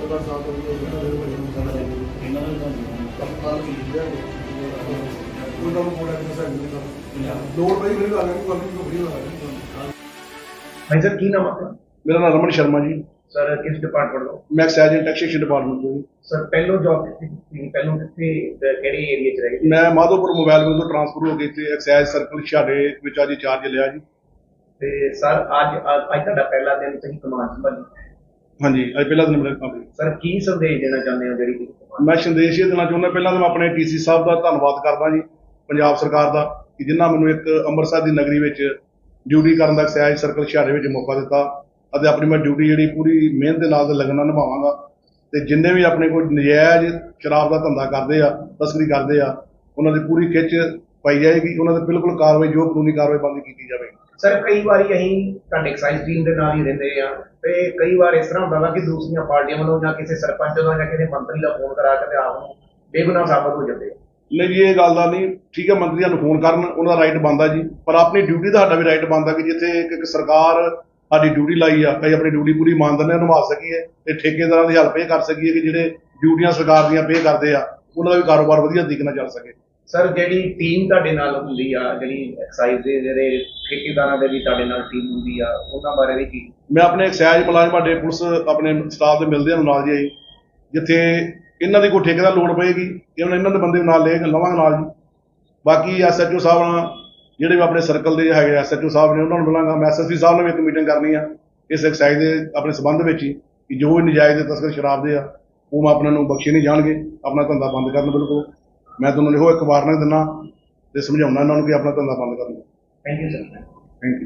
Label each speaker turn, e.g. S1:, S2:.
S1: ਸਰਦਾਰ sir ਕੀ ਨਾਮ ਆਪਣਾ?
S2: ਮੇਰਾ ਨਾਮ ਰਮਨ ਸ਼ਰਮਾ ਜੀ।
S1: ਸਰ ਕਿਸ ਡਿਪਾਰਟਮੈਂਟ ਤੋਂ?
S2: ਮੈਂ ਸਰਜਨ ਟੈਕਸੇਸ਼ਨ ਡਿਪਾਰਟਮੈਂਟ ਤੋਂ
S1: ਸਰ ਪਹਿਲੋਂ ਜੌਬ ਕਿੱਥੇ ਪਹਿਲੋਂ ਕਿੱਥੇ ਕਿਹੜੇ ਏਰੀਆ 'ਚ ਰਹੀ
S2: ਮੈਂ ਮਾਧੋਪੁਰ ਮੋਬਾਈਲ ਕੋਲ ਟ੍ਰਾਂਸਫਰ ਹੋ ਗਏ ਇੱਥੇ ਐਕਸਾਈਜ਼ ਸਰਕਲ ਛਾੜੇ ਵਿੱਚ ਅੱਜ ਚਾਰਜ ਲਿਆ ਜੀ।
S1: ਤੇ ਸਰ ਅੱਜ ਅੱਜ ਤੁਹਾਡਾ ਪਹਿਲਾ ਦਿਨ ਤੁਸੀਂ ਕਮਾਂਡ ਸੰਭਾਲੀ।
S2: ਹਾਂਜੀ ਅੱਜ ਪਹਿਲਾ ਦਿਨ ਮੇਰਾ ਕੰਮ ਹੈ
S1: ਸਰ ਕੀ ਸੰਦੇਸ਼ ਦੇਣਾ ਚਾਹੁੰਦੇ ਹੋ ਜਿਹੜੀ
S2: ਮੈਂ ਸੰਦੇਸ਼ ਇਹ ਦੇਣਾ ਚਾਹੁੰਦਾ ਪਹਿਲਾਂ ਤਾਂ ਮੈਂ ਆਪਣੇ ਟੀਸੀ ਸਾਹਿਬ ਦਾ ਧੰਨਵਾਦ ਕਰਦਾ ਜੀ ਪੰਜਾਬ ਸਰਕਾਰ ਦਾ ਕਿ ਜਿਨ੍ਹਾਂ ਮੈਨੂੰ ਇੱਕ ਅੰਮ੍ਰਿਤਸਰ ਦੀ ਨਗਰੀ ਵਿੱਚ ਡਿਊਟੀ ਕਰਨ ਦਾ ਐਕਸਾਈਜ਼ ਸਰਕਲ ਛਾੜੇ ਵਿੱਚ ਮੌਕਾ ਦਿੱਤਾ ਅਤੇ ਆਪਣੀ ਮੈਂ ਡਿਊਟੀ ਜਿਹੜੀ ਪੂਰੀ ਮਿਹਨਤ ਦੇ ਨਾਲ ਤੇ ਲਗਨ ਨਾਲ ਨਿਭਾਵਾਂਗਾ ਤੇ ਜਿੰਨੇ ਵੀ ਆਪਣੇ ਕੋਲ ਨਜਾਇਜ਼ ਸ਼ਰਾਬ ਦਾ ਧੰਦਾ ਕਰਦੇ ਆ ਤਸਕਰੀ ਕਰਦੇ ਆ ਉਹਨਾਂ ਦੀ ਪੂਰੀ ਖਿੱਚ ਪਾਈ ਜਾਏਗੀ ਉਹਨਾਂ ਦੇ ਬਿਲਕੁਲ ਕਾਰਵਾਈ ਜੋ ਕਾਨੂੰਨੀ ਕਾਰਵਾਈ ਬੰਦ ਕੀਤੀ ਜਾਵੇਗੀ
S1: ਸਰ ਕਈ ਵਾਰੀ ਅਸੀਂ ਤੁਹਾਡੇ ਐਕਸਾਈਜ਼ ਟੀਮ ਦੇ ਨਾਲ ਹੀ ਰਹਿੰਦੇ ਆ ਤੇ ਕਈ ਵਾਰ ਇਸ ਤਰ੍ਹਾਂ ਹੁੰਦਾ ਵਾ ਕਿ ਦੂਸਰੀਆਂ ਪਾਰਟੀਆਂ ਵੱਲੋਂ ਜਾਂ ਕਿਸੇ ਸਰਪੰਚ ਵੱਲੋਂ ਜਾਂ ਕਿਸੇ ਮੰਤਰੀ ਦਾ ਫੋਨ ਕਰਾ ਕੇ ਤੇ ਆਪ ਨੂੰ ਬੇਗੁਨਾਹ ਸਾਬਤ ਹੋ ਜਾਂਦੇ ਆ।
S2: ਨਹੀਂ ਜੀ ਇਹ ਗੱਲ ਦਾ ਨਹੀਂ। ਠੀਕ ਹੈ ਮੰਤਰੀਆਂ ਨੂੰ ਫੋਨ ਕਰਨ ਉਹਨਾਂ ਦਾ ਰਾਈਟ ਬਣਦਾ ਜੀ। ਪਰ ਆਪਣੀ ਡਿਊਟੀ ਦਾ ਸਾਡਾ ਵੀ ਰਾਈਟ ਬਣਦਾ ਕਿ ਜਿੱਥੇ ਇੱਕ ਇੱਕ ਸਰਕਾਰ ਸਾਡੀ ਡਿਊਟੀ ਲਾਈ ਆ ਅਸੀਂ ਆਪਣੀ ਡਿਊਟੀ ਪੂਰੀ ਇਮਾਨਦਾਰੀ ਨਾਲ ਨਿਭਾ ਸਕੀਏ ਤੇ ਠੇਕੇਦਾਰਾਂ ਦੀ ਹੈਲਪ ਇਹ ਕਰ ਸਕੀਏ ਕਿ ਜਿਹੜੇ ਡਿਊਟੀਆਂ ਸਰਕਾਰ ਦੀਆਂ ਪੇ ਕਰਦੇ ਆ ਉਹਨਾਂ ਦਾ ਵੀ ਕਾਰੋਬਾਰ ਵਧੀਆ ਤਰੀਕੇ ਨਾਲ ਚੱਲ ਸਕੇ।
S1: ਸਰ ਜਿਹੜੀ ਟੀਮ ਤੁਹਾਡੇ ਨਾਲ ਹੁੰਦੀ ਆ, ਜਿਹੜੀ ਐਕਸਾਈਜ਼ ਦੇ ਜਿਹੜੇ ਠੇਕੇਦਾਰਾਂ ਦੇ ਵੀ ਤੁਹਾਡੇ ਨਾਲ ਟੀਮ ਹੁੰਦੀ ਆ, ਉਹਨਾਂ ਬਾਰੇ ਵੀ ਕੀ?
S2: ਮੈਂ ਆਪਣੇ ਐਕਸਾਈਜ਼ ਮੁਲਾਜ਼ਮ, ਸਾਡੇ ਪੁਲਿਸ, ਆਪਣੇ ਸਟਾਫ ਦੇ ਮਿਲਦੇ ਹਾਂ ਨਾਲ ਜੀ ਅਸੀਂ। ਜਿੱਥੇ ਇਹਨਾਂ ਦੀ ਕੋਈ ਠੇਕੇਦਾਰ ਲੋੜ ਪਏਗੀ ਕਿ ਇਹਨਾਂ ਦੇ ਬੰਦੇ ਨਾਲ ਲੈ ਕੇ ਲਵਾਂਗੇ ਨਾਲ ਜੀ ਬਾਕੀ ਐਸਐਚਓ ਸਾਹਿਬ ਨਾਲ, ਜਿਹੜੇ ਵੀ ਆਪਣੇ ਸਰਕਲ ਦੇ ਹੈਗੇ ਐਸਐਚਓ ਸਾਹਿਬ ਨੇ ਉਹਨਾਂ ਨੂੰ ਮਿਲਾਂਗਾ। ਮੈਂ ਐਸਐਸਪੀ ਸਾਹਿਬ ਨਾਲ ਵੀ ਇੱਕ ਮੀਟਿੰਗ ਕਰਨੀ ਆ, ਇਸ ਐਕਸਾਈਜ਼ ਦੇ ਆਪਣੇ ਸਬੰਧ ਵਿੱਚ ਹੀ, ਕਿ ਜੋ ਵੀ ਨਜਾਇਜ਼ ਦੇ ਤਸਕਰ ਸ਼ਰਾਬ ਦੇ ਆ, ਉਹ ਮੈਂ ਆਪਣੇ ਨੂੰ ਬਖਸ਼ੇ ਨਹੀਂ ਜਾਣਗੇ। ਆਪਣਾ ਧੰਦਾ ਬੰਦ ਕਰਨ ਬਿਲਕੁਲ। ਮੈਂ ਤੁਹਾਨੂੰ ਇਹੋ ਇੱਕ ਵਾਰਨਿੰਗ ਦਿੰਦਾ ਤੇ ਸਮਝਾਉਣਾ ਇਹਨਾਂ ਨੂੰ ਕਿ ਆਪਣਾ ਧੰਦਾ ਬੰਦ ਕਰ ਲਓ
S1: ਥੈਂਕ ਯੂ ਸਰ